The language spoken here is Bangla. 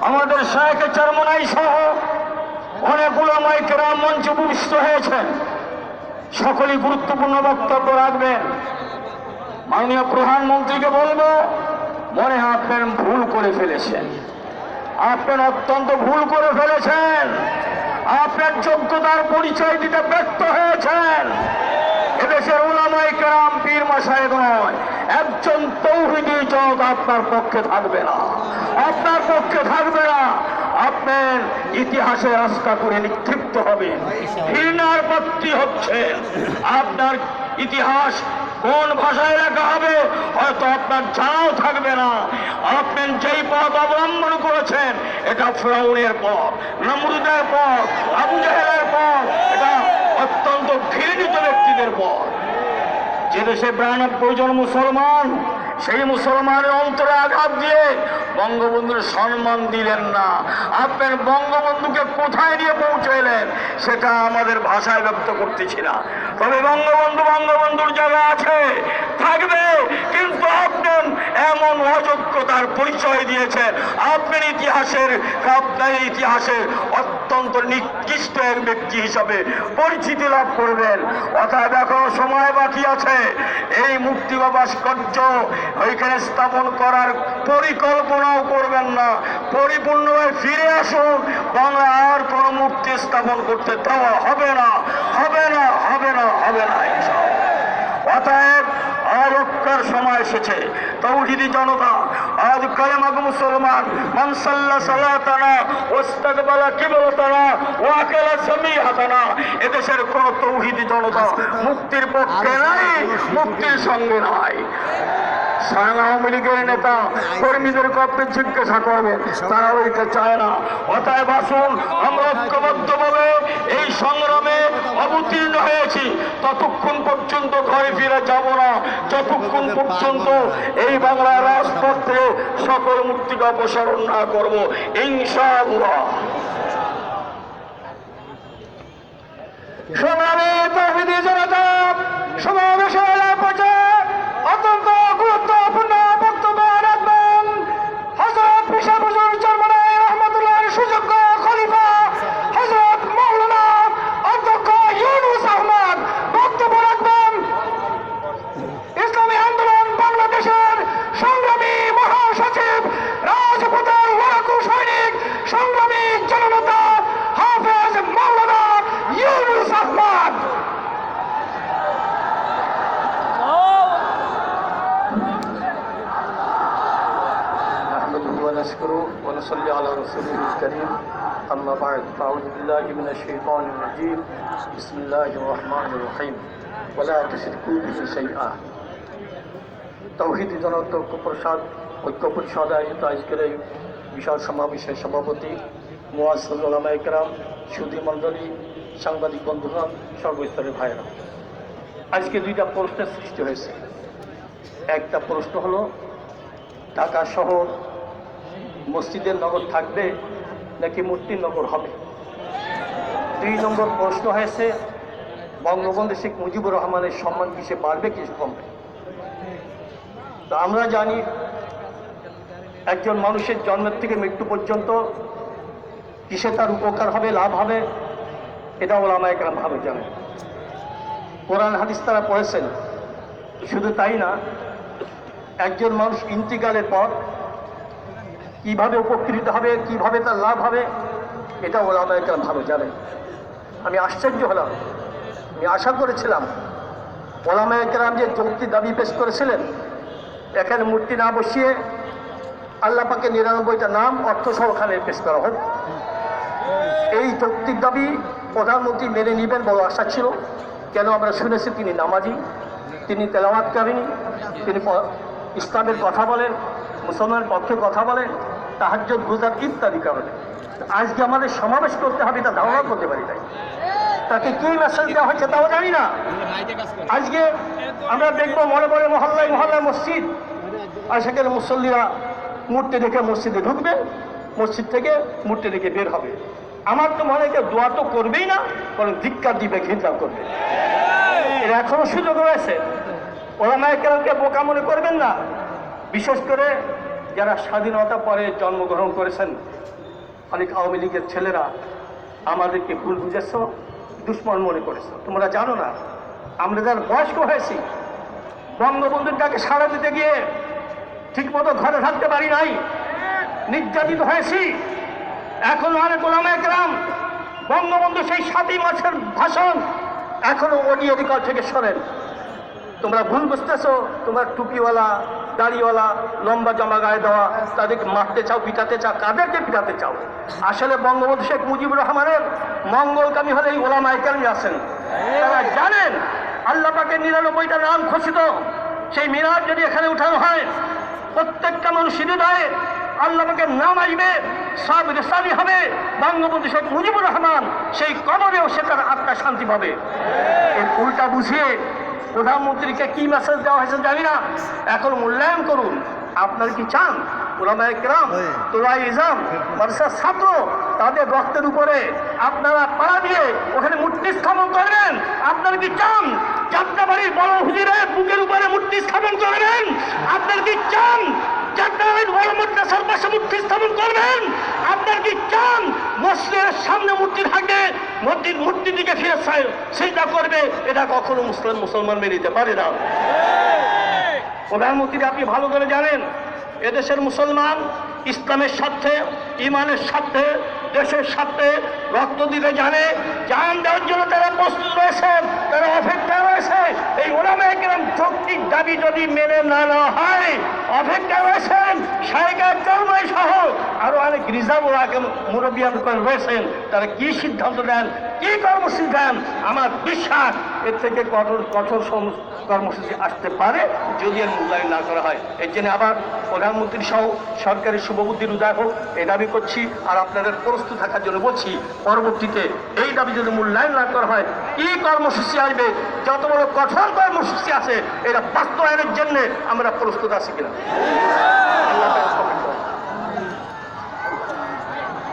আমাদের শাহেখ চরমনাই সহ অনেকগুলো মাইকেরা মঞ্চে উপবিষ্ট হয়েছেন। সকলেই গুরুত্বপূর্ণ বক্তব্য রাখবেন। মাননীয় প্রধানমন্ত্রীকে বলব, মনে হয় আপনার ভুল করে ফেলেছেন। আপনার অত্যন্ত ভুল করে ফেলেছেন। আপনার যোগ্যতার পরিচয় দিতে ব্যর্থ হয়েছেন। এদেশের ওলামাই কেরাম পীর মাসায় নয়। একজন তৌহিদি জগৎ আপনার পক্ষে থাকবে না। আপনার পক্ষে থাকবে না। আপনার ইতিহাসে রাস্তা করে নিক্ষিপ্ত হবে। ঘৃণার পত্রী হচ্ছে। আপনার ইতিহাস কোন ভাষায় লেখা হবে, হয়তো আপনার জানাও থাকবে না। আপনি যেই পথ অবলম্বন করেছেন, এটা ফ্রাউনের পথ, নমরুদের পথ, আবু জাহেলের পথ, এটা অত্যন্ত ঘৃণিত ব্যক্তিদের পথ। যে দেশে বিরানব্বই জন মুসলমান, সেই মুসলমানের অন্তরে আঘাত দিয়ে বঙ্গবন্ধুর সম্মান দিলেন না। আপনার বঙ্গবন্ধুকে কোথায় নিয়ে পৌঁছাইলেন সেটা আমাদের ভাষায় ব্যক্ত করতেছি না। তবে বঙ্গবন্ধু বঙ্গবন্ধুর জায়গা আছে, থাকবে, কিন্তু আপনার এমন অযোগ্যতার পরিচয় দিয়েছেন। আপনার ইতিহাসের আপনার ইতিহাসের অত্যন্ত নিকৃষ্ট এক ব্যক্তি হিসাবে পরিচিতি লাভ করবেন। অর্থাৎ এখনও সময় বাকি আছে। এই মুক্তি বা ভাস্কর্য ওইখানে স্থাপন করার পরিকল্পনাও করবেন না। পরিপূর্ণভাবে ফিরে আসুন। বাংলা আর কোনো মূর্তি স্থাপন করতে দেওয়া হবে না। হবে না হবে না হবে না। অতএব আরক্ষার সময় এসেছে। তৌহিদি জনতা আজ কালেমাগ মুসলমান। মানসাল্লা সালাতানা ওস্তাকবালা কিবলতানা ওয়াকালা সামিহাতানা। এদেশের কোন তৌহিদি জনতা মুক্তির পক্ষে নাই মুক্তির সঙ্গে নাই। স্বয়ং আওয়ামী লীগের নেতা কর্মীদেরকে কপ্পে জিজ্ঞাসা করবে তারা ওইটা চায় না। অতএব আসুন আমরা ঐক্যবদ্ধভাবে এই সংগ্রামে অবতীর্ণ হয়েছি ততক্ষণ পর্যন্ত ঘরে ফিরে যাব না। যতক্ষণ পর্যন্ত এই বাংলার রাজপথে সকল মুক্তিকে অপসারণ না করব, ইনশাআল্লাহ। পর্যায়ে অত্যন্ত গুরুত্বপূর্ণ বক্তব্য রাখবেন হজরত পিসাব ونشكره ونصلي على رسوله الكريم أما بعد فأعوذ بالله من الشيطان الرجيم بسم الله الرحمن الرحيم ولا تشركوا به شيئا তৌহিদ জনত ঐক্যপ্রসাদ ঐক্য পরিষদ আয়োজিত আজকের এই বিশাল সমাবেশের সভাপতি মোয়াজ্জুল ওলামা একরাম সুদী মণ্ডলী সাংবাদিক বন্ধুগণ সর্বস্তরের ভাইরা আজকে দুইটা প্রশ্নের সৃষ্টি হয়েছে একটা প্রশ্ন হলো ঢাকা শহর মসজিদের নগর থাকবে নাকি মূর্তির নগর হবে? দুই নম্বর প্রশ্ন হয়েছে, বঙ্গবন্ধু শেখ মুজিবুর রহমানের সম্মান কিসে বাড়বে কি কমবে? তো আমরা জানি একজন মানুষের জন্মের থেকে মৃত্যু পর্যন্ত কিসে তার উপকার হবে, লাভ হবে, এটা ওলামা একরাম ভালো জানে কোরআন হাদিস তারা পড়েছেন, শুধু তাই না, একজন মানুষ ইন্তিকালের পর কীভাবে উপকৃত হবে, কীভাবে তার লাভ হবে, এটা ওলামা একরাম ভালো জানেন আমি আশ্চর্য হলাম। আমি আশা করেছিলাম ওলামা একরাম যে যৌক্তি দাবি পেশ করেছিলেন, এখানে মূর্তি না বসিয়ে আল্লাহ পাকে নিরানব্বইটা নাম, অর্থ সহখানে পেশ করা হোক। এই যৌক্তিক দাবি প্রধানমন্ত্রী মেনে নেবেন বড় আশা ছিল। কেন আমরা শুনেছি তিনি নামাজি, তিনি তেলাওয়াতকারিনী তিনি ইসলামের কথা বলেন, মুসলমানের পক্ষে কথা বলেন তাহাজ্জত গুজার ইত্যাদি কারণে আজকে আমাদের সমাবেশ করতে হবে তা ধারণা করতে পারি নাই। তাকে কি মেসেজ দেওয়া হচ্ছে তাও জানি না। আজকে আমরা দেখব মনে মনে মহল্লায় মহল্লায় মসজিদ। আর সেখানে মুসল্লিরা মূর্তি দেখে মসজিদে ঢুকবে, মসজিদ থেকে মূর্তি দেখে বের হবে। আমার তো মনে হয় দোয়া তো করবেই না, বরং ধিক্কার দিবে ঘৃণা করবে। এর এখনও সুযোগ রয়েছে। ওরা মায়ের বোকা মনে করবেন না। বিশেষ করে যারা স্বাধীনতা পরে জন্মগ্রহণ করেছেন, অনেক আওয়ামী লীগের ছেলেরা আমাদেরকে ভুল বুঝেছ, দুশ্মন মনে করেছ। তোমরা জানো না, আমরা যারা বয়স্ক হয়েছি, বঙ্গবন্ধুর ডাকে সাড়া দিতে গিয়ে ঠিকমতো ঘরে থাকতে পারি নাই, নির্যাতিত হয়েছি। এখন অনেক ওলামায় গ্রাম বঙ্গবন্ধু সেই সাতই মাসের ভাষণ এখনও অডিও রেকর্ড থেকে সরেন। তোমরা ভুল বুঝতেছো, তোমরা টুপিওয়ালা দাড়িওয়ালা, লম্বা জামা গায়ে দেওয়া, তাদেরকে মারতে চাও, পিটাতে চাও, কাদেরকে পিটাতে চাও? আসলে বঙ্গবন্ধু শেখ মুজিবুর রহমানের মঙ্গলকামী হলে এই ওলা কেন আছেন। তারা জানেন আল্লাহ পাকের নিরানব্বইটা নাম খচিত সেই মিরাজ যদি এখানে উঠানো হয়, প্রত্যেকটা মানুষ হৃদয়ে আল্লাহ পাকের নাম আসবে, সব রেসানি হবে। বঙ্গবন্ধু শেখ মুজিবুর রহমান সেই কবরেও সে তার আত্মা শান্তি পাবে। উল্টা বুঝিয়ে প্রধানমন্ত্রীকে কি মেসেজ দেওয়া হয়েছে জানি না। এখন মূল্যায়ন করুন। আপনার কি চান? ইজাম মাদ্রাসার ছাত্র তাদের রক্তের উপরে আপনারা পাড়া দিয়ে ওখানে মূর্তি স্থাপন করবেন আপনার কি চান? যাত্রাবাড়ির বড় হুজিরের বুকের উপরে মূর্তি স্থাপন করবেন আপনার কি চান? স্থাপন করবেন। আপনার কি চান? সামনে মূর্তি থাকে মূর্তির মূর্তি দিকে করবে। এটা কখনো মুসলিম, মুসলমান মেনে পারে না। প্রধানমন্ত্রী আপনি ভালো করে জানেন, এদেশের মুসলমান ইসলামের স্বার্থে, ইমানের স্বার্থে, দেশের স্বার্থে রক্ত দিতে জানে। জান দেওয়ার জন্য তারা প্রস্তুত রয়েছেন, তারা অপেক্ষা রয়েছে এই ওলামে একরম যৌক্তিক দাবি যদি মেনে না নেওয়া হয় অপেক্ষা রয়েছেন সাইকা চৌমাই সহ আরও অনেক রিজার্ভ ওলাকে মুরব্বী রয়েছেন। তারা কি সিদ্ধান্ত দেন কি কর্মসূচি দেন, আমার বিশ্বাস এর থেকে কঠোর কঠোর কর্মসূচি আসতে পারে যদি এর মূল্যায়ন না করা হয়। এর জন্য আবার প্রধানমন্ত্রী সহ সরকারি শুভবুদ্ধির উদয় হোক এই দাবি করছি। আর আপনাদের প্রস্তুত থাকার জন্য বলছি, পরবর্তীতে এই দাবি যদি মূল্যায়ন না করা হয়, কি কর্মসূচি আসবে? যত বড় কঠোর কর্মসূচি আছে এটা বাস্তবায়নের জন্য আমরা প্রস্তুত আছি কিনা।